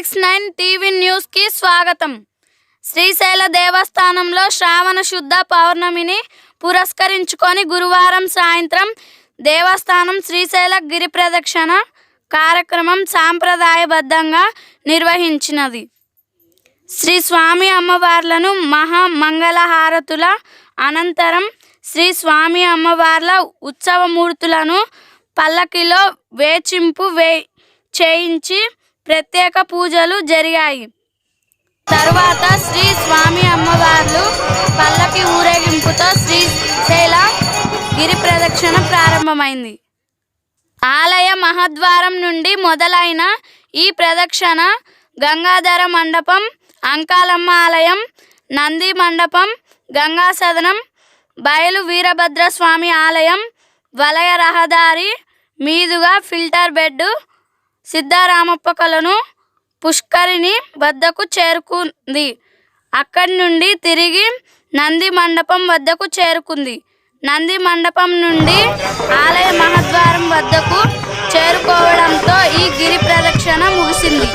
Six nine TV న్యూస్కి స్వాగతం. శ్రీశైల దేవస్థానంలో శ్రావణ శుద్ధ పౌర్ణమిని పురస్కరించుకొని గురువారం సాయంత్రం దేవస్థానం శ్రీశైల గిరి ప్రదక్షిణ కార్యక్రమం సాంప్రదాయబద్ధంగా నిర్వహించినది. శ్రీ స్వామి అమ్మవార్లను మహా మంగళహారతుల అనంతరం శ్రీ స్వామి అమ్మవార్ల ఉత్సవమూర్తులను పల్లకిలో వేచింపు వే చేయించి ప్రత్యేక పూజలు జరిగాయి. తరువాత శ్రీ స్వామి అమ్మవార్లు పల్లకి ఊరేగింపుతో శ్రీశైల గిరి ప్రదక్షిణ ప్రారంభమైంది. ఆలయ మహద్వారం నుండి మొదలైన ఈ ప్రదక్షిణ గంగాధర మండపం అంకాలమ్మ ఆలయం నంది మండపం గంగా సదనం బయలు వీరభద్ర స్వామి ఆలయం వలయ రహదారి మీదుగా ఫిల్టర్ బెడ్డు సిద్ధారామప్ప కలను పుష్కరిణి వద్దకు చేరుకుంది. అక్కడి నుండి తిరిగి నంది మండపం వద్దకు చేరుకుంది. నంది మండపం నుండి ఆలయ మహద్వారం వద్దకు చేరుకోవడంతో ఈ గిరి ప్రదక్షిణ ముగిసింది.